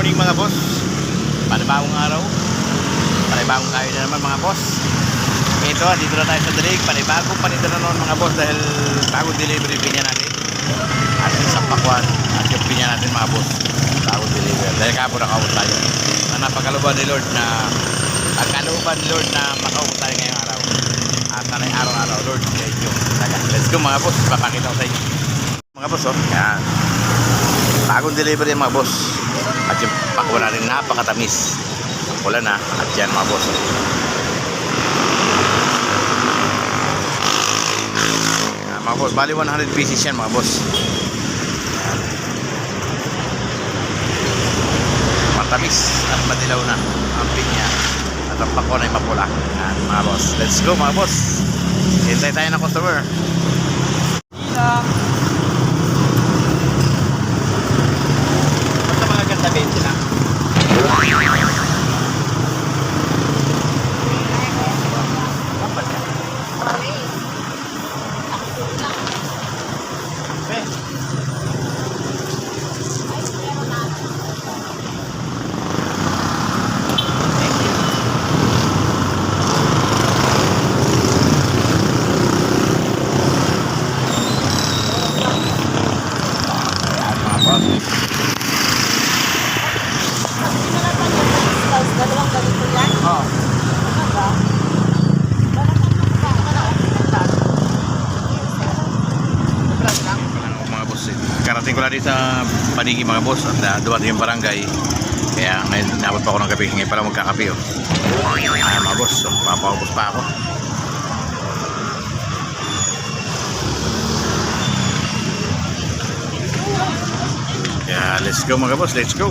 morning mga boss. Panibagong araw. Panibagong kayo na naman mga boss. Ito, dito na tayo sa Dalig. Panibagong panito na noon mga boss dahil bagong delivery pinya natin. At isang pakwan at yung pinya natin mga boss. Bagong delivery. Dahil kapo nakawot tayo. Na napakaluban ni Lord na pagkalooban ni Lord na makaupo tayo ngayong araw. At sana'y araw-araw Lord. Thank you. Let's go mga boss. Papakita ko sa inyo. Mga boss, oh. Yan. Bagong delivery mga boss. At yung pakwa natin napakatamis. Wala na. At yan mga boss. Yan, mga boss, bali 100 pieces yan mga boss. Matamis at madilaw na ang pinya. At ang pakwa na ay mapula. Yan mga boss. Let's go mga boss. Hintay tayo ng customer. Ilang. Basta mga ganda 20 lang. Dapat yan. Eh. Thank you. Ayan, mga boss. Dalawang ganito yan? Oh. Ano ba? Eh. Karating ko lang dito sa panigi mga boss at uh, dumating yung barangay. Kaya ngayon nabot pa ako ng gabi. Ngayon pala magkakape oh. Ayan mga boss. So, papaubos pa ako. Let's go mga boss. Let's go.